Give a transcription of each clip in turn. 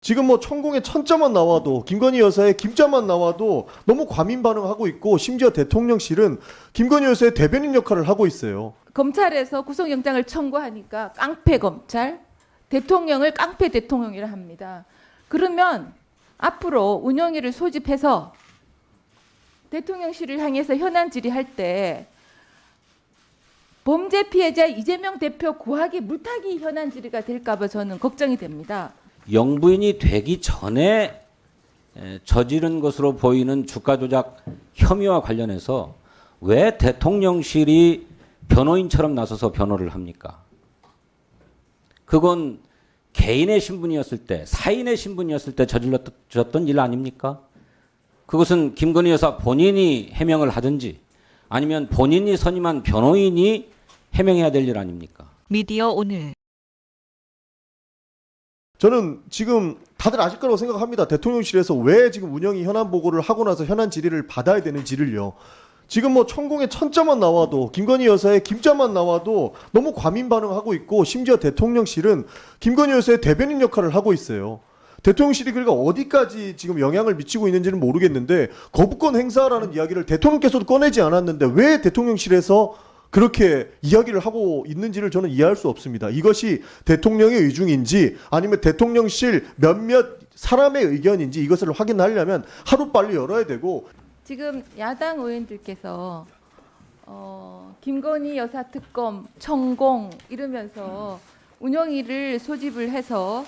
지금 뭐 천공의 천자만 나와도 김건희 여사의 김자만 나와도 너무 과민 반응하고 있고 심지어 대통령실은 김건희 여사의 대변인 역할을 하고 있어요. 검찰에서 구속영장을 청구하니까 깡패 검찰, 대통령을 깡패 대통령이라 합니다. 그러면 앞으로 운영위를 소집해서 대통령실을 향해서 현안 질의할 때 범죄 피해자 이재명 대표 구하기 물타기 현안 질의가 될까봐 저는 걱정이 됩니다. 영부인이 되기 전에 에, 저지른 것으로 보이는 주가 조작 혐의와 관련해서 왜 대통령실이 변호인처럼 나서서 변호를 합니까? 그건 개인의 신분이었을 때, 사인의 신분이었을 때 저질렀던 일 아닙니까? 그것은 김건희 여사 본인이 해명을 하든지 아니면 본인이 선임한 변호인이 해명해야 될 일 아닙니까? 미디어 오늘 저는 지금 다들 아실 거라고 생각합니다. 대통령실에서 왜 지금 운영이 현안 보고를 하고 나서 현안 질의를 받아야 되는지를요. 지금 뭐 천공의 천자만 나와도 김건희 여사의 김자만 나와도 너무 과민 반응하고 있고 심지어 대통령실은 김건희 여사의 대변인 역할을 하고 있어요. 대통령실이 그러니까 어디까지 지금 영향을 미치고 있는지는 모르겠는데 거부권 행사라는 이야기를 대통령께서도 꺼내지 않았는데 왜 대통령실에서 그렇게 이야기를 하고 있는지를 저는 이해할 수 없습니다. 이것이 대통령의 의중인지 아니면 대통령실 몇몇 사람의 의견인지 이것을 확인하려면 하루 빨리 열어야 되고 지금 야당 의원들께서 어, 김건희 여사 특검 천공 이러면서 운영위를 소집을 해서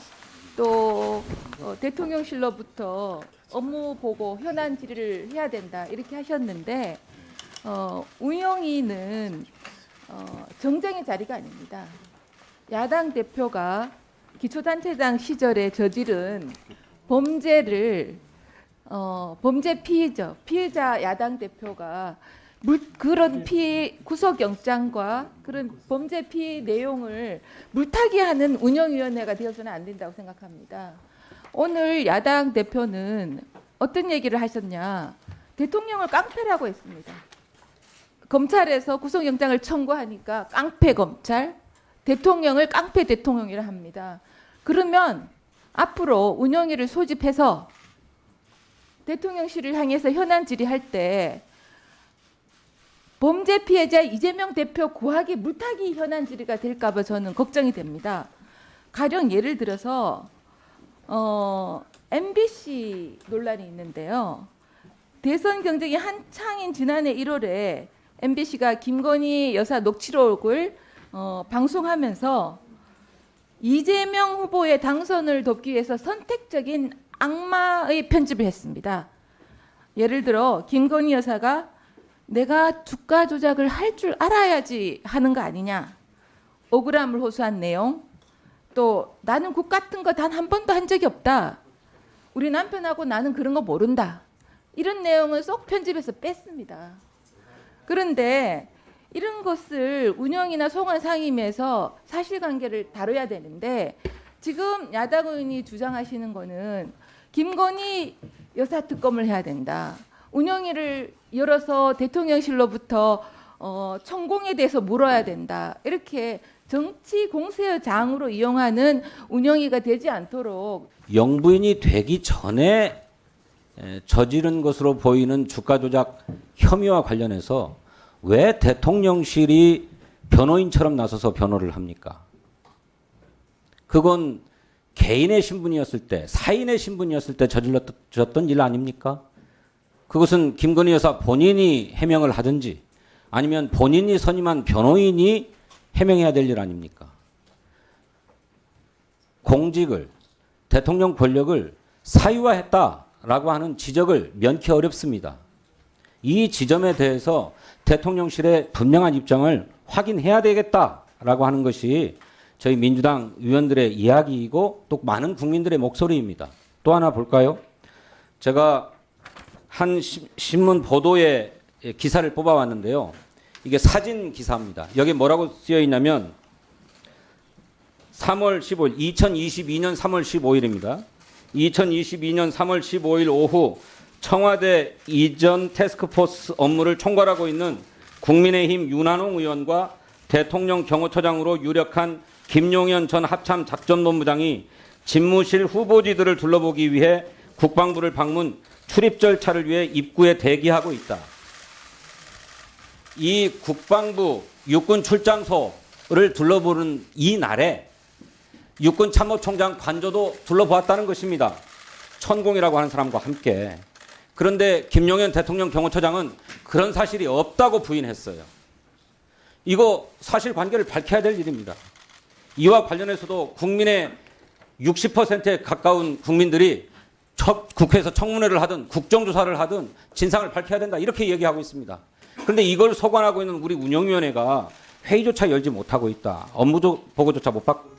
또 어, 대통령실로부터 업무 보고 현안 질의를 해야 된다 이렇게 하셨는데 어, 운영위는 어, 정쟁의 자리가 아닙니다. 야당 대표가 기초단체장 시절에 저지른 범죄를 어, 범죄 피해죠. 피해자 야당 대표가 물, 그런 피해 구속영장과 그런 범죄 피해 내용을 물타기하는 운영위원회가 되어서는 안 된다고 생각합니다. 오늘 야당 대표는 어떤 얘기를 하셨냐? 대통령을 깡패라고 했습니다. 검찰에서 구속영장을 청구하니까 깡패 검찰, 대통령을 깡패 대통령이라 합니다. 그러면 앞으로 운영위를 소집해서 대통령실을 향해서 현안 질의할 때 범죄 피해자 이재명 대표 구하기 물타기 현안 질의가 될까봐 저는 걱정이 됩니다. 가령 예를 들어서 어, MBC 논란이 있는데요. 대선 경쟁이 한창인 지난해 1월에 MBC가 김건희 여사 녹취록을 어, 방송하면서 이재명 후보의 당선을 돕기 위해서 선택적인 악마의 편집을 했습니다. 예를 들어 김건희 여사가 내가 주가 조작을 할 줄 알아야지 하는 거 아니냐. 억울함을 호소한 내용. 또 나는 국 같은 거 단 한 번도 한 적이 없다. 우리 남편하고 나는 그런 거 모른다. 이런 내용을 쏙 편집해서 뺐습니다. 그런데 이런 것을 운영이나 송환 상임에서 사실관계를 다뤄야 되는데 지금 야당 의원이 주장하시는 거는 김건희 여사 특검을 해야 된다. 운영위를 열어서 대통령실로부터 어, 천공에 대해서 물어야 된다. 이렇게 정치 공세의 장으로 이용하는 운영위가 되지 않도록 영부인이 되기 전에 에, 저지른 것으로 보이는 주가 조작 혐의와 관련해서 왜 대통령실이 변호인처럼 나서서 변호를 합니까? 그건 개인의 신분이었을 때, 사인의 신분이었을 때 저질렀던 일 아닙니까? 그것은 김건희 여사 본인이 해명을 하든지 아니면 본인이 선임한 변호인이 해명해야 될 일 아닙니까? 공직을 대통령 권력을 사유화했다 라고 하는 지적을 면키 어렵습니다. 이 지점에 대해서 대통령실의 분명한 입장을 확인해야 되겠다라고 하는 것이 저희 민주당 의원들의 이야기이고 또 많은 국민들의 목소리입니다. 또 하나 볼까요? 제가 한 시- 신문 보도에 기사를 뽑아왔는데요. 이게 사진 기사입니다. 여기 뭐라고 쓰여 있냐면 3월 15일, 2022년 3월 15일입니다. 2022년 3월 15일 오후 청와대 이전 태스크포스 업무를 총괄하고 있는 국민의힘 윤한홍 의원과 대통령 경호처장으로 유력한 김용현 전 합참 작전본부장이 집무실 후보지들을 둘러보기 위해 국방부를 방문 출입 절차를 위해 입구에 대기하고 있다. 이 국방부 육군 출장소를 둘러보는 이 날에 육군 참모총장 관저도 둘러보았다는 것입니다. 천공이라고 하는 사람과 함께. 그런데 김용현 대통령 경호처장은 그런 사실이 없다고 부인했어요. 이거 사실 관계를 밝혀야 될 일입니다. 이와 관련해서도 국민의 60%에 가까운 국민들이 첫 국회에서 청문회를 하든 국정조사를 하든 진상을 밝혀야 된다 이렇게 얘기하고 있습니다. 그런데 이걸 소관하고 있는 우리 운영위원회가 회의조차 열지 못하고 있다. 업무 보고조차 못 받고